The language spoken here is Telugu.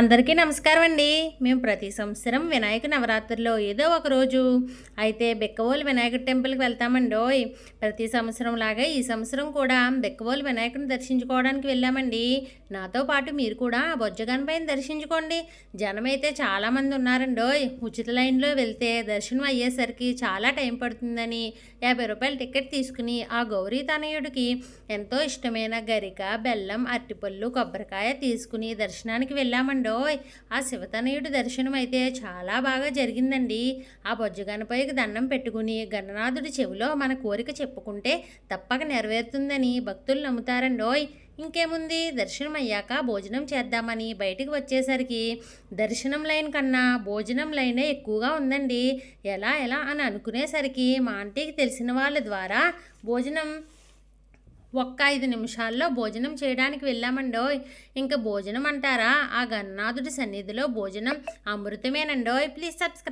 అందరికీ నమస్కారం అండి. మేము ప్రతి సంవత్సరం వినాయక నవరాత్రిలో ఏదో ఒక రోజు అయితే బెక్కవోలు వినాయక టెంపుల్కి వెళ్తామండోయ్ ప్రతి సంవత్సరం లాగా ఈ సంవత్సరం కూడా బెక్కవోలు వినాయకుని దర్శించుకోవడానికి వెళ్ళామండి. నాతో పాటు మీరు కూడా ఆ పైన దర్శించుకోండి. జనం అయితే చాలామంది ఉన్నారండోయ్ ఉచిత లైన్లో వెళ్తే దర్శనం అయ్యేసరికి చాలా టైం పడుతుందని యాభై రూపాయల టికెట్ తీసుకుని ఆ గౌరీ తనయుడికి ఎంతో ఇష్టమైన గరిక బెల్లం అరటిపళ్ళు కొబ్బరికాయ తీసుకుని దర్శనానికి వెళ్ళామండి. వెళ్ళామండోయ్ ఆ శివతనయుడి దర్శనం అయితే చాలా బాగా జరిగిందండి. ఆ బొజ్జ దండం పెట్టుకుని గణనాథుడి చెవిలో మన కోరిక చెప్పుకుంటే తప్పక నెరవేరుతుందని భక్తులు నమ్ముతారండోయ్. ఇంకేముంది? దర్శనం అయ్యాక భోజనం చేద్దామని బయటికి వచ్చేసరికి దర్శనం లైన్ కన్నా భోజనం లైనే ఎక్కువగా ఉందండి. ఎలా ఎలా అని అనుకునేసరికి మా ఆంటీకి తెలిసిన వాళ్ళ ద్వారా భోజనం ఒక్క ఐదు నిమిషాల్లో భోజనం చేయడానికి వెళ్ళామండోయ్ ఇంకా భోజనం అంటారా? ఆ గన్నాథుడి సన్నిధిలో భోజనం అమృతమేనండోయ్ ప్లీజ్ సబ్స్క్రైబ్